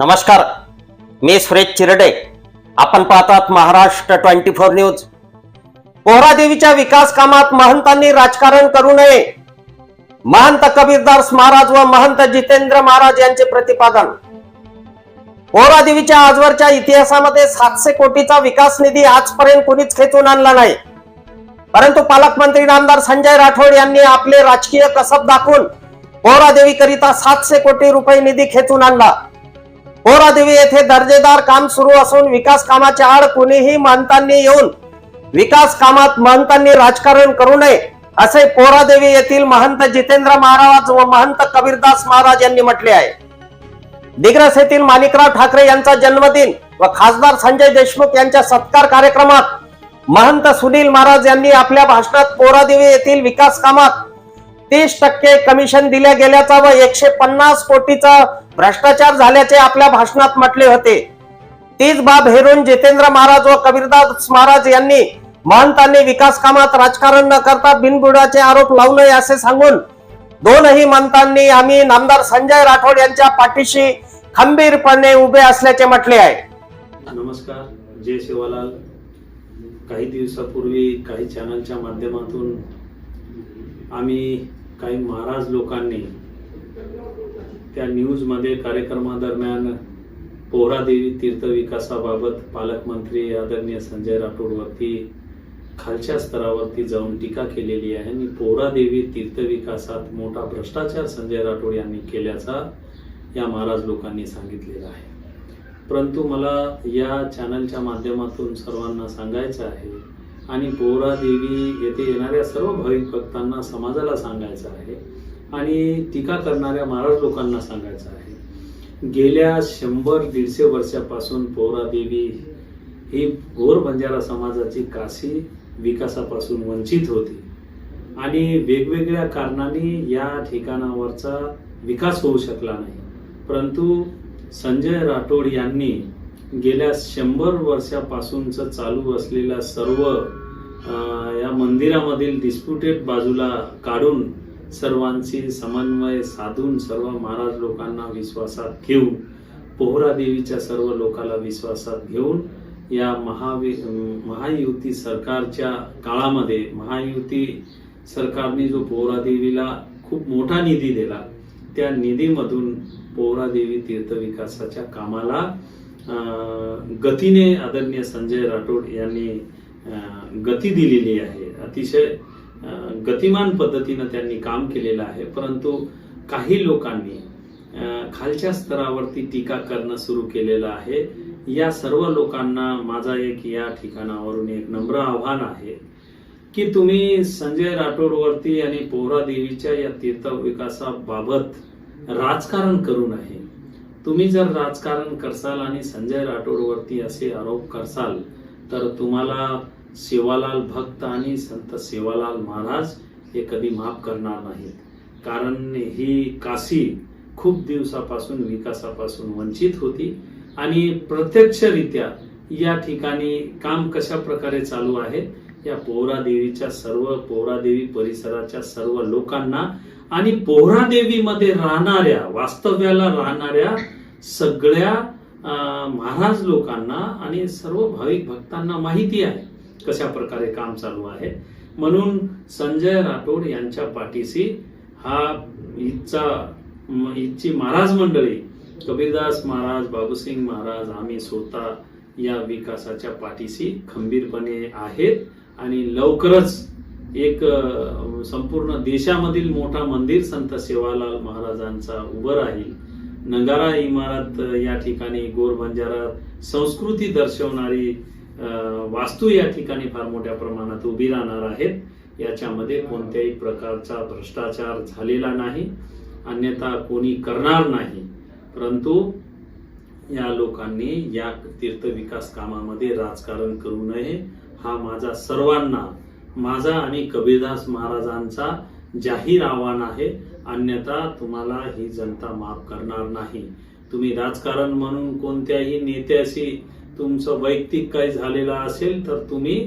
नमस्कार मी सुरेश चिरडे. आपण पाहतात महाराष्ट्र ट्वेंटी फोर न्यूज. पोहरादेवीच्या विकास कामात महंतांनी राजकारण करू नये. महंत कबीरदास महाराज व महंत जितेंद्र महाराज यांचे प्रतिपादन. पोहरादेवीच्या आजवरच्या इतिहासामध्ये सातशे कोटीचा विकास निधी आजपर्यंत कोणीच खेचून आणला नाही. परंतु पालकमंत्री नामदार संजय राठोड यांनी आपले राजकीय कसब दाखवून पोहरादेवी करिता सातशे कोटी रुपये निधी खेचून आणला. बोरादेवी येथे दर्जेदार काम सुरू असून विकास कामाच्या आड कुणीही मानतांनी येऊन विकास कामात महंतांनी राजकारण करू नये असे पोरादेवी येथील महंत जितेंद्र महाराज व महंत कबीरदास महाराज यांनी म्हटले आहे. दिग्रस येथील माणिकराव ठाकरे यांचा जन्मदिन व खासदार संजय देशमुख यांच्या सत्कार कार्यक्रमात महंत सुनील महाराज यांनी आपल्या भाषणात कोरादेवी येथील विकास कामात तीस टक्के कमिशन दिल्या गेल्याचा व एकशे पन्नास कोटीचा भ्रष्टाचार झाल्याचे आपल्या भाषणात म्हटले होते. तीच बाब हेरून जितेंद्र महाराज व कबीरदास महाराज यांनी महंतांनी विकास कामात राजकारण न करता बिनबुडाचे आरोप लावू नये असे सांगून दोनही महंतांनी आम्ही नामदार संजय राठोड यांच्या पाठीशी खंबीरपणे उभे असल्याचे म्हटले आहे. नमस्कार जय शिवालाल काही दिवसापूर्वी काही चॅनलच्या माध्यमातून आम्ही काही महाराज लोकांनी त्या न्यूजमध्ये कार्यक्रमादरम्यान पोहरादेवी तीर्थ विकासाबाबत पालकमंत्री आदरणीय संजय राठोडवरती खालच्या स्तरावरती जाऊन टीका केलेली आहे. आणि पोहरादेवी तीर्थ विकासात मोठा भ्रष्टाचार संजय राठोड यांनी केल्याचा या महाराज लोकांनी सांगितलेला आहे. परंतु मला या चॅनलच्या माध्यमातून सर्वांना सांगायचं आहे आणि पोहरा देवी येथे येणाऱ्या सर्व भाविक भक्तांना समाजाला सांगायचं आहे आणि टीका करणाऱ्या महाराज लोकांना सांगायचं आहे. गेल्या शंभर दीडशे वर्षापासून पोहरा देवी ही घोर बंजारा समाजाची काशी विकासापासून वंचित होती. आणि वेगवेगळ्या कारणांनी या ठिकाणावरचा विकास होऊ शकला नाही. परंतु संजय राठोड यांनी गेल्या शंभर वर्षापासूनचं चालू असलेल्या सर्व या मंदिरामधील डिस्प्युटेड बाजूला काढून सर्वांशी समन्वय साधून सर्व महाराज लोकांना विश्वासात घेऊन पोहरा देवीच्या सर्व लोकाला विश्वासात घेऊन या महावि महायुती सरकारच्या काळामध्ये महायुती सरकारने जो पोहरा देवीला खूप मोठा निधी दिला त्या निधीमधून पोहरा देवी तीर्थ विकासाच्या कामाला गतीने आदरणीय संजय राठोड यांनी गती दिलेली आहे. अतिशय गतिमान पद्धतीनं त्यांनी काम केलेलं आहे. परंतु काही लोकांनी खालच्या स्तरावरती टीका करणं सुरू केलेलं आहे. या सर्व लोकांना माझा एक या ठिकाणावरून एक नम्र आव्हान आहे की तुम्ही संजय राठोडवरती आणि पोहरा देवीच्या या तीर्थ विकासाबाबत राजकारण करू नये. तुम्ही जर राजकारण करसाल आणि संजय राठोडवरती असे आरोप करसाल तर तुम्हाला सेवालाल भक्त आणि संत सेवालाल महाराज हे कधी माफ करणार नाहीत. कारण ही काशी खूप दिवसापासून विकासापासून वंचित होती आणि प्रत्यक्षरित्या या ठिकाणी काम कशा प्रकारे चालू आहे या पोहरादेवीच्या सर्व पोहरादेवी परिसराच्या सर्व लोकांना आणि पोहरादेवीमध्ये राहणाऱ्या वास्तव्याला राहणाऱ्या सगळ्या महाराज लोकांना आणि सर्व भाविक भक्तांना माहिती आहे कशा प्रकारे काम चालू आहे. म्हणून संजय राठोड यांच्या पाठीशी हा ईदचा ईदची महाराज मंडळी कबीरदास महाराज बाबूसिंग महाराज आम्ही स्वतः या विकासाच्या पाठीशी खंबीरपणे आहेत आणि लवकरच एक संपूर्ण देशामधील मोठा मंदिर संत सेवालाल महाराजांचा उभं राहील. नगारा इमारत या ठिकाणी गोर बंजारा संस्कृती दर्शवणारी वास्तू या ठिकाणी फार मोठ्या प्रमाणात उभी राहणार आहेत. याच्यामध्ये कोणत्याही प्रकारचा भ्रष्टाचार झालेला नाही अन्यथा कोणी करणार नाही. परंतु या लोकांनी या तीर्थ विकास कामामध्ये राजकारण करू नये. हा माझा सर्वांना माझा आणि कबीरदास महाराजांचा जाहीर आव्हान आहे. अन्यथा तुम्हाला ही जनता माफ करणार नाही. तुम्ही राजकारण म्हणून कोणत्याही नेत्याशी तुमचं वैयक्तिक काही झालेलं असेल तर तुम्ही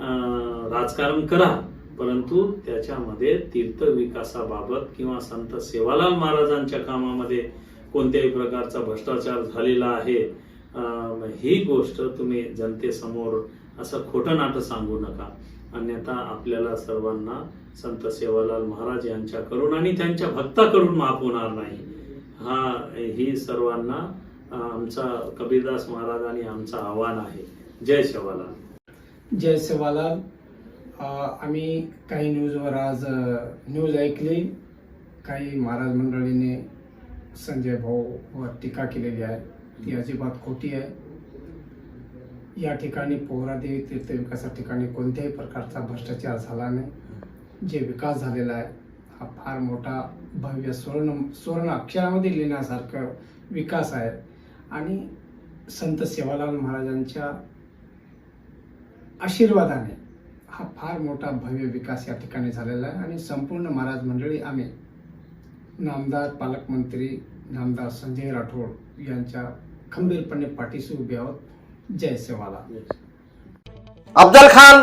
राजकारण करा. परंतु त्याच्यामध्ये तीर्थ विकासाबाबत किंवा संत सेवालाल महाराजांच्या कामामध्ये कोणत्याही प्रकारचा भ्रष्टाचार झालेला आहे ही गोष्ट तुम्ही जनतेसमोर असं खोटं नाटं सांगू नका. अन्यथा आपल्याला सर्वांना संत सेवालाल महाराज यांच्याकडून आणि त्यांच्या भक्ताकडून माफ होणार नाही. हा ही सर्वांना आमचा कबीरदास महाराज आणि आमचं आव्हान आहे. जय सेवालाल. जय सेवालाल. आम्ही काही न्यूजवर आज न्यूज ऐकली. काही महाराज मंडळीने संजय भाऊवर टीका केलेली आहे. ती अजिबात खोटी आहे. या ठिकाणी पोहरादेवी तीर्थविकासा ठिकाणी कोणत्याही प्रकारचा भ्रष्टाचार झाला नाही. जे विकास झालेला आहे हा फार मोठा भव्य स्वर्ण स्वर्ण अक्षरामध्ये लिहिण्यासारखं विकास आहे. आणि संत सेवालाल महाराजांच्या आशीर्वादाने हा फार मोठा भव्य विकास या ठिकाणी झालेला आहे. आणि संपूर्ण महाराज मंडळी आम्ही नामदार पालकमंत्री नामदार संजय राठोड यांच्या खंबीरपणे पाठीशी उभे आहोत. जय सेवाला अफजल खान